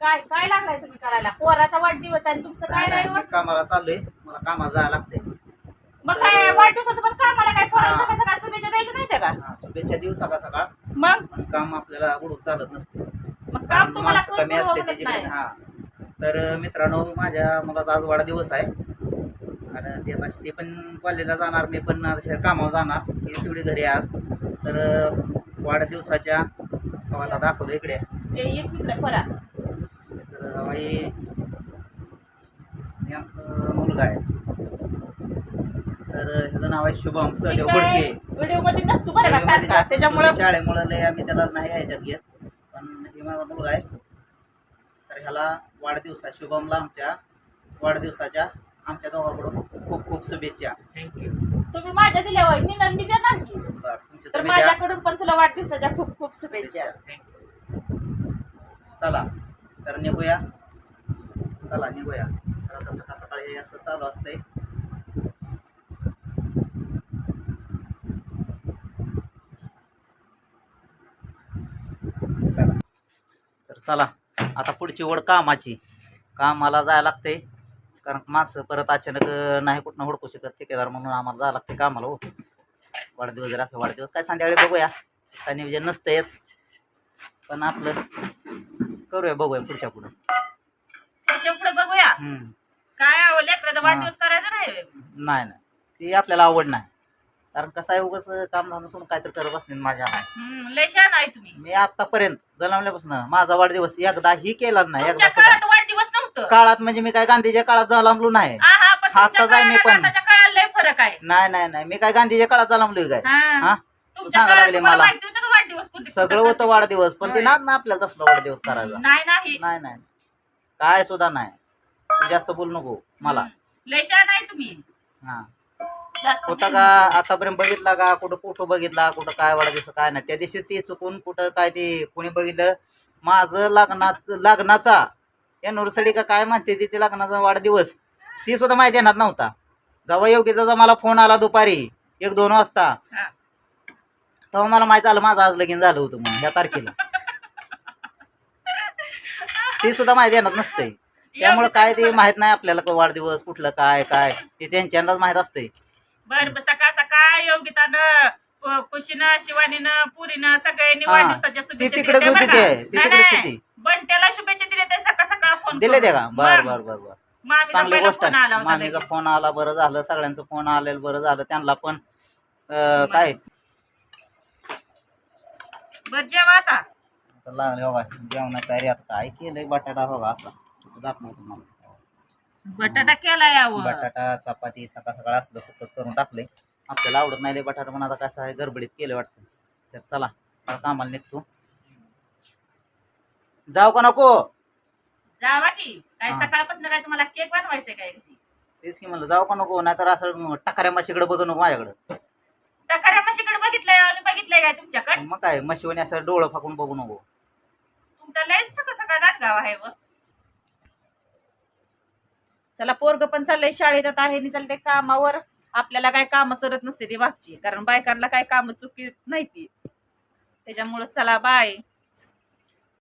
काय काय लागलाय तुम्ही करायला? पोराचा वाढदिवस आहे आणि तुमचं काय नाही, मी कामाला चाललोय. मला कामाला जायला लागते मग काय वाढदिवसाचं पण कामाला काय? पोराला हा. सकाळ सकाळ शुभेच्छा द्यायच्या नाही त्या का? हा शुभेच्छा देऊ सकाळ सकाळ. मग? पण काम आपल्याला उडून चालत नसते. मग काम तुम्हाला माणसं कोण कमी असते पुरवत त्याच्याकडे नाही. हा. तर मित्रांनो माझ्या मुलाचा आज वाढदिवस आहे. आणि ते आता ते पण कॉलेजला जाणार मी पण अशा कामावर जाणार. मी तेवढी घरी आहे आज. तर वाढदिवसाच्या आता दाखवतो इकडे. तर बाई हे आमचं मुलगा आहे तर ह्याचं नाव आहे शुभम सहदेव गुडके व्हिडिओमध्ये नसतो बरं का सारखा त्याच्यामुळं शाळेमुळे लय आम्ही त्याला नाही ह्याच्यात घेत पण हे माझा मुलगा आहे तर ह्याला वाढदिवसा शुभमला आमच्या वाढदिवसाच्या आमच्या दोघांकडून खूप खूप शुभेच्छा थँक्यू तुम्ही माझ्या दिल्यावर मी न- मी देणार की बरं तुमच्या तर तुम्ही द्या. माझ्याकडून पण तुला वाढदिवसाच्या खूप खूप शुभेच्छा चला. तर निघूया. चला निघूया. तर आता सकाळ सकाळी असं चालू असतंय. चला. तर चला आता पुढची ओढ कामाची. कामाला जायला लागते कारण माणसं परत अचानक नाही कुठनं हुडकू शकत ठेकेदार म्हणून आम्हाला जायला लागते कामाला हो. वाढदिवस जर असं वाढदिवस. काय संध्याकाळी बघूया. काय नियोजन नसतंयच. पण आपलं करूया बघूया पुढच्या पुढं. त्याच्या पुढे बघूया. काय अहो, लेकराचा वाढदिवस करायचा नाही? नाही नाही. ती आपल्याला आवड नाही. कारण कसं आहे उगाच काम धंदा सोडून काहीतरी करत बसणे माझ्या मागे. हम्म, लय छान आहे तुम्ही. मी आतापर्यंत जन्मल्यापासून माझा वाढदिवस एकदा ही केला नाही तुमच्या एकदा सुद्धा. काळात वाढदिवस नव्हतं. काळात म्हणजे मी काय गांधीच्या काळात जन्मलो नाही. आहा, पण आता तुमच्या जाय मी काळाला पण. आताच्या काळाला लय फरक आहे. नाही नाही नाही. मी काय गांधीच्या काळात जन्मलोय काय? हा. हा? तू तुमच्या सांगा काळात लागले तुम्हाला मला माहिती होतं का वाढदिवस कोणते सगळं होतं वाढदिवस पण ते. ना आपल्याला तसला वाढदिवस करायचा. नाही नाही. नाही नाही. काय सुद्धा नाही. तू जास्त बोलू नको मला. लय छान आहे तुम्ही. हा. जास्त होता का? आतापर्यंत बघितला का? कुठं फोटो बघितला कुठं काय वाढदिवस काय नाही. त्या दिवशी ते चुकून कुठं काय ते कोणी बघितलं? माझं लग्नात लग्नाचा या नोरसडी का काय म्हणते ती ते लग्नाचा वाढदिवस. ती सुद्धा माहिती येणार नव्हता. जेव्हा योग्यचा मला फोन आला दुपारी एक दोन वाजता हा. तेव्हा मला माहीत आलं माझं आज लगीन झालं होतं म्हणून ह्या तारखेला ती सुद्धा माहिती येणार नसते त्यामुळे काय ते माहीत नाही आपल्याला वाढदिवस कुठलं काय काय ते त्यांच्यालाच माहीत असते बर सकाळ सकाळ योगितानं खुशीनं शिवानीनं पुरीनं सगळ्यांनी. वाढदिवसाच्या शुभेच्छा तिकडेच होती? ते, तिकडेच. बंट्याला शुभेच्छा दिल्या ते सकाळ सकाळ फोन दिले ते का बर. बर बर बर चांगली गोष्ट मामीचा. फोन आला बरं झालं सगळ्यांचं फोन आलेलं बरं झालं त्यांना पण काय बर जेवा आता. आता लागले बघा जेवणा तयारी आता काय केलंय बटाटा बघा असा. दाखवतो तुम्हाला? बटाटा केला यावं. बटाटा चपाती सकाळ सकाळ असलं सुकच करून टाकले आपल्याला आवडत नाही लय बटाटा पण आता कसं आहे गडबडीत केलं वाटतं. तर चला मला कामाला निघतो. जाऊ का नको? जावा की. काय हा. सकाळपासून काय तुम्हाला केक बनवायचंय काय? तेच की म्हणलं जाऊ का नको? नाहीतर असं टकाऱ्या माशीकडे बघू नको माझ्याकडं. म्हशीकडे बघितलंय आणि बघितलंय काय तुमच्याकडे? मग काय म्हशीवानी असं डोळं फाकून बघू नको. तुमचं लय सकाळ सकाळ दाटगाव आहे व. चला पोरग पण चाललंय शाळेत आता आहे नि चालते कामावर. आपल्याला काय काम सरत नसते ती मागची. कारण बायकांना काय काम चुकी नाही ती. त्याच्यामुळं चला बाय